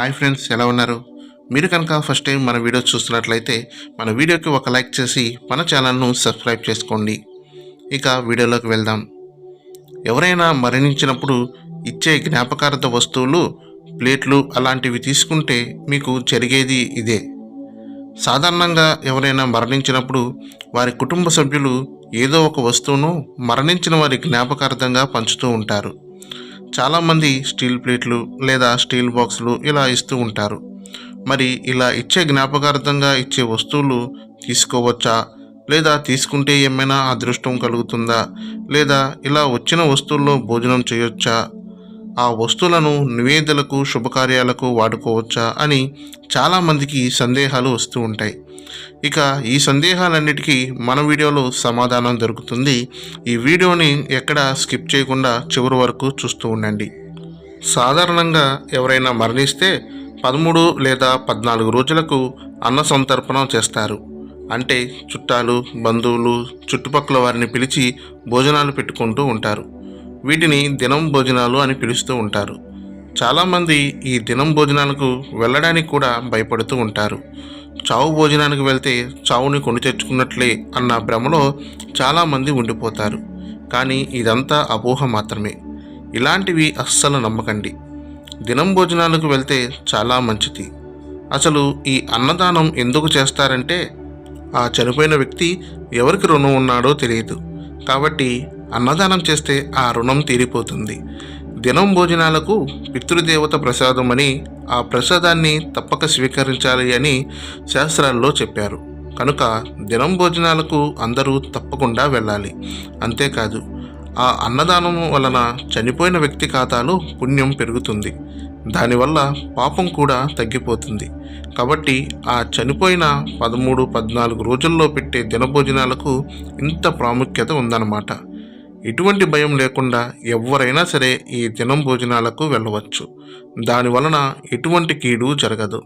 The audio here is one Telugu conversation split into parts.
హాయ్ ఫ్రెండ్స్ ఎలా ఉన్నారు? మీరు కనుక ఫస్ట్ టైం మన వీడియో చూస్తున్నట్లయితే మన వీడియోకి ఒక లైక్ చేసి మన ఛానల్ను సబ్స్క్రైబ్ చేసుకోండి. ఇక వీడియోలోకి వెళ్దాం. ఎవరైనా మరణించినప్పుడు ఇచ్చే జ్ఞాపకార్థ వస్తువులు ప్లేట్లు అలాంటివి తీసుకుంటే మీకు జరిగేది ఇదే. సాధారణంగా ఎవరైనా మరణించినప్పుడు వారి కుటుంబ సభ్యులు ఏదో ఒక వస్తువును మరణించిన వారి జ్ఞాపకార్థంగా పంచుతూ ఉంటారు. చాలామంది స్టీల్ ప్లేట్లు లేదా స్టీల్ బాక్సులు ఇలా ఇస్తూ ఉంటారు. మరి ఇలా ఇచ్చే జ్ఞాపకార్థంగా ఇచ్చే వస్తువులు తీసుకోవచ్చా? లేదా తీసుకుంటే ఏమైనా అదృష్టం కలుగుతుందా? లేదా ఇలా వచ్చిన వస్తువుల్లో భోజనం చేయొచ్చా? ఆ వస్తువులను నివేదలకు శుభకార్యాలకు వాడుకోవచ్చా? అని చాలామందికి సందేహాలు వస్తూ ఉంటాయి. ఇక ఈ సందేహాలన్నిటికీ మన వీడియోలో సమాధానం దొరుకుతుంది. ఈ వీడియోని ఎక్కడ స్కిప్ చేయకుండా చివరి వరకు చూస్తూ ఉండండి. సాధారణంగా ఎవరైనా మరణిస్తే పదమూడు లేదా పద్నాలుగు రోజులకు అన్న సంతర్పణం చేస్తారు. అంటే చుట్టాలు బంధువులు చుట్టుపక్కల వారిని పిలిచి భోజనాలు పెట్టుకుంటూ ఉంటారు. వీటిని దినం భోజనాలు అని పిలుస్తూ ఉంటారు. చాలామంది ఈ దినం భోజనాలకు వెళ్ళడానికి కూడా భయపడుతూ ఉంటారు. చావు భోజనానికి వెళ్తే చావుని కొని తెచ్చుకున్నట్లే అన్న భ్రమలో చాలామంది ఉండిపోతారు. కానీ ఇదంతా అపోహ మాత్రమే. ఇలాంటివి అస్సలు నమ్మకండి. దినం భోజనాలకు వెళ్తే చాలా మంచిది. అసలు ఈ అన్నదానం ఎందుకు చేస్తారంటే ఆ చనిపోయిన వ్యక్తి ఎవరికి రుణం ఉన్నాడో తెలియదు. కాబట్టి అన్నదానం చేస్తే ఆ రుణం తీరిపోతుంది. దినం భోజనాలకు పితృదేవత ప్రసాదం అని ఆ ప్రసాదాన్ని తప్పక స్వీకరించాలి అని శాస్త్రాల్లో చెప్పారు. కనుక దినం భోజనాలకు అందరూ తప్పకుండా వెళ్ళాలి. అంతేకాదు ఆ అన్నదానం వలన చనిపోయిన వ్యక్తి ఖాతాలో పుణ్యం పెరుగుతుంది. దానివల్ల పాపం కూడా తగ్గిపోతుంది. కాబట్టి ఆ చనిపోయిన పదమూడు పద్నాలుగు రోజుల్లో పెట్టే దినభోజనాలకు ఇంత ప్రాముఖ్యత ఉందన్నమాట. ఎటువంటి భయం లేకుండా ఎవరైనా సరే ఈ దినం భోజనాలకు వెళ్ళవచ్చు. దాని వలన ఎటువంటి కీడు జరగదు.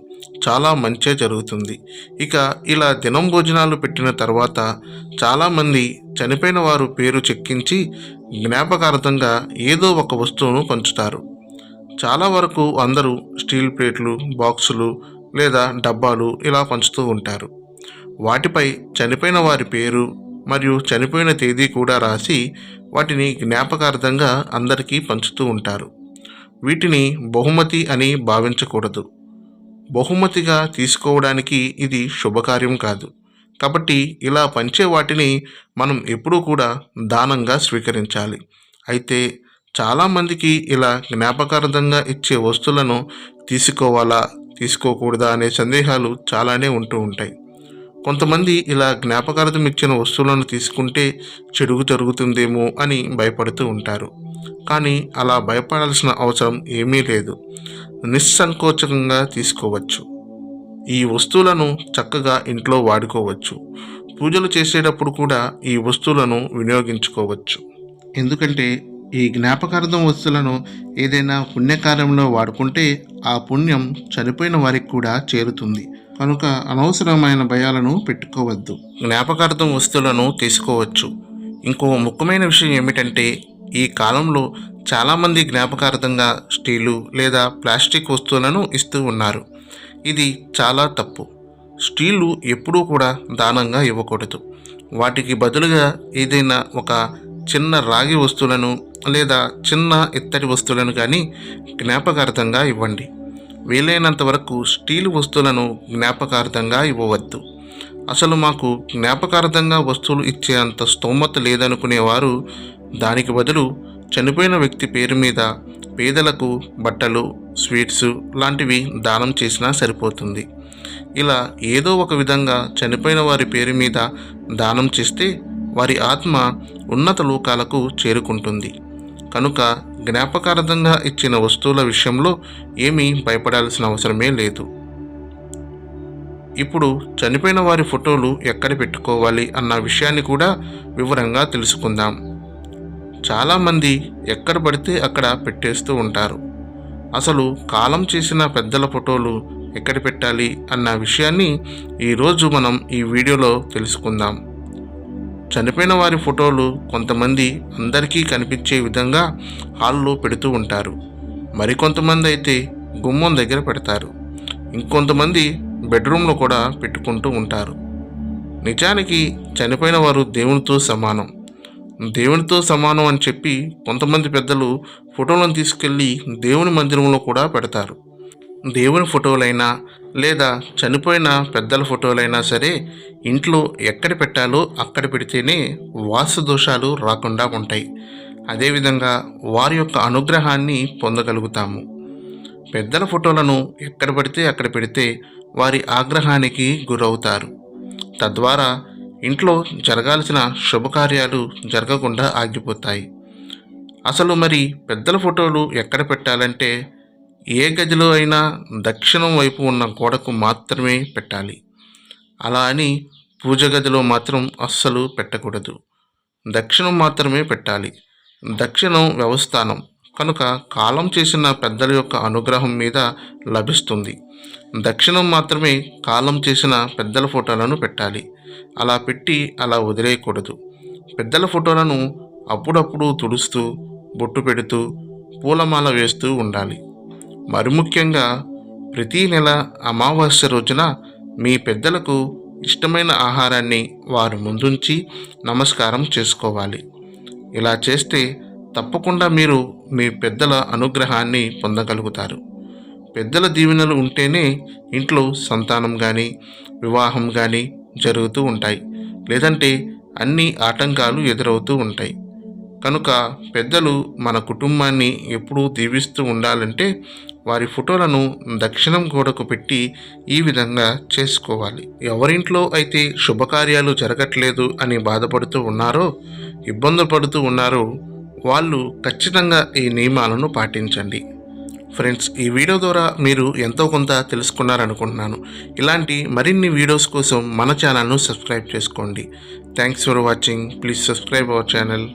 చాలా మంచే జరుగుతుంది. ఇక ఇలా దినం భోజనాలు పెట్టిన తర్వాత చాలామంది చనిపోయిన వారు పేరు చెక్కించి జ్ఞాపకార్థంగా ఏదో ఒక వస్తువును పంచుతారు. చాలా వరకు అందరూ స్టీల్ ప్లేట్లు బాక్సులు లేదా డబ్బాలు ఇలా పంచుతూ ఉంటారు. వాటిపై చనిపోయిన వారి పేరు మరియు చనిపోయిన తేదీ కూడా రాసి వాటిని జ్ఞాపకార్థంగా అందరికీ పంచుతూ ఉంటారు. వీటిని బహుమతి అని భావించకూడదు. బహుమతిగా తీసుకోవడానికి ఇది శుభకార్యం కాదు. కాబట్టి ఇలా పంచే వాటిని మనం ఎప్పుడూ కూడా దానంగా స్వీకరించాలి. అయితే చాలామందికి ఇలా జ్ఞాపకార్థంగా ఇచ్చే వస్తువులను తీసుకోవాలా తీసుకోకూడదా అనే సందేహాలు చాలానే ఉంటూ ఉంటాయి. కొంతమంది ఇలా జ్ఞాపకార్థం ఇచ్చిన వస్తువులను తీసుకుంటే చెడుగు జరుగుతుందేమో అని భయపడుతూ ఉంటారు. కానీ అలా భయపడాల్సిన అవసరం ఏమీ లేదు. నిస్సంకోచకంగా తీసుకోవచ్చు. ఈ వస్తువులను చక్కగా ఇంట్లో వాడుకోవచ్చు. పూజలు చేసేటప్పుడు కూడా ఈ వస్తువులను వినియోగించుకోవచ్చు. ఎందుకంటే ఈ జ్ఞాపకార్థం వస్తువులను ఏదైనా పుణ్యకార్యంలో వాడుకుంటే ఆ పుణ్యం చనిపోయిన వారికి కూడా చేరుతుంది. కనుక అనవసరమైన భయాలను పెట్టుకోవద్దు. జ్ఞాపకార్థం వస్తువులను తీసుకోవచ్చు. ఇంకో ముఖ్యమైన విషయం ఏమిటంటే ఈ కాలంలో చాలామంది జ్ఞాపకార్థంగా స్టీలు లేదా ప్లాస్టిక్ వస్తువులను ఇస్తూ ఉన్నారు. ఇది చాలా తప్పు. స్టీలు ఎప్పుడూ కూడా దానంగా ఇవ్వకూడదు. వాటికి బదులుగా ఏదైనా ఒక చిన్న రాగి వస్తువులను లేదా చిన్న ఇత్తడి వస్తువులను కానీ జ్ఞాపకార్థంగా ఇవ్వండి. వీలైనంత వరకు స్టీల్ వస్తువులను జ్ఞాపకార్థంగా ఇవ్వవద్దు. అసలు మాకు జ్ఞాపకార్థంగా వస్తువులు ఇచ్చేంత స్తోమత లేదనుకునేవారు. దానికి బదులు చనిపోయిన వ్యక్తి పేరు మీద పేదలకు బట్టలు స్వీట్స్ లాంటివి దానం చేసినా సరిపోతుంది. ఇలా ఏదో ఒక విధంగా చనిపోయిన వారి పేరు మీద దానం చేస్తే వారి ఆత్మ ఉన్నత లోకాలకు చేరుకుంటుంది. కనుక జ్ఞాపకార్థంగా ఇచ్చిన వస్తువుల విషయంలో ఏమీ భయపడాల్సిన అవసరమే లేదు. ఇప్పుడు చనిపోయిన వారి ఫోటోలు ఎక్కడ పెట్టుకోవాలి అన్న విషయాన్ని కూడా వివరంగా తెలుసుకుందాం. చాలామంది ఎక్కడ పడితే అక్కడ పెట్టేస్తూ ఉంటారు. అసలు కాలం చేసిన పెద్దల ఫోటోలు ఎక్కడ పెట్టాలి అన్న విషయాన్ని ఈరోజు మనం ఈ వీడియోలో తెలుసుకుందాం. చనిపోయిన వారి ఫోటోలు కొంతమంది అందరికీ కనిపించే విధంగా హాల్లో పెడుతూ ఉంటారు. మరికొంతమంది అయితే గుమ్మం దగ్గర పెడతారు. ఇంకొంతమంది బెడ్రూమ్లో కూడా పెట్టుకుంటూ ఉంటారు. నిజానికి చనిపోయిన వారు దేవునితో సమానం. దేవునితో సమానం అని చెప్పి కొంతమంది పెద్దలు ఫోటోలను తీసుకెళ్ళి దేవుని మందిరంలో కూడా పెడతారు. దేవుని ఫోటోలైనా లేదా చనిపోయిన పెద్దల ఫోటోలైనా సరే ఇంట్లో ఎక్కడ పెట్టాలో అక్కడ పెడితేనే వాస్తు దోషాలు రాకుండా ఉంటాయి. అదేవిధంగా వారి యొక్క అనుగ్రహాన్ని పొందగలుగుతాము. పెద్దల ఫోటోలను ఎక్కడ పడితే అక్కడ పెడితే వారి ఆగ్రహానికి గురవుతారు. తద్వారా ఇంట్లో జరగాల్సిన శుభకార్యాలు జరగకుండా ఆగిపోతాయి. అసలు మరి పెద్దల ఫోటోలు ఎక్కడ పెట్టాలంటే ఏ గదిలో అయినా దక్షిణం వైపు ఉన్న గోడకు మాత్రమే పెట్టాలి. అలా అని పూజ గదిలో మాత్రం అస్సలు పెట్టకూడదు. దక్షిణం మాత్రమే పెట్టాలి. దక్షిణం వ్యవస్థానం కనుక కాలం చేసిన పెద్దల యొక్క అనుగ్రహం మీద లభిస్తుంది. దక్షిణం మాత్రమే కాలం చేసిన పెద్దల ఫోటోలను పెట్టాలి. అలా పెట్టి అలా వదిలేయకూడదు. పెద్దల ఫోటోలను అప్పుడప్పుడు తుడుస్తూ బొట్టు పెడుతూ పూలమాల వేస్తూ ఉండాలి. మరి ముఖ్యంగా ప్రతీ నెల అమావాస్య రోజున మీ పెద్దలకు ఇష్టమైన ఆహారాన్ని వారు ముందుంచి నమస్కారం చేసుకోవాలి. ఇలా చేస్తే తప్పకుండా మీరు మీ పెద్దల అనుగ్రహాన్ని పొందగలుగుతారు. పెద్దల దీవెనలు ఉంటేనే ఇంట్లో సంతానం కానీ వివాహం కానీ జరుగుతూ ఉంటాయి. లేదంటే అన్ని ఆటంకాలు ఎదురవుతూ ఉంటాయి. కనుక పెద్దలు మన కుటుంబాన్ని ఎప్పుడూ దీవిస్తూ ఉండాలంటే వారి ఫోటోలను దక్షిణం గోడకు పెట్టి ఈ విధంగా చేసుకోవాలి. ఎవరింట్లో అయితే శుభకార్యాలు జరగట్లేదు అని బాధపడుతూ ఉన్నారో ఇబ్బంది పడుతూ ఉన్నారో వాళ్ళు ఖచ్చితంగా ఈ నియమాలను పాటించండి. ఫ్రెండ్స్ ఈ వీడియో ద్వారా మీరు ఎంతో కొంత తెలుసుకున్నారనుకుంటున్నాను. ఇలాంటి మరిన్ని వీడియోస్ కోసం మన ఛానల్ను సబ్స్క్రైబ్ చేసుకోండి. Thanks for watching. Please subscribe our channel.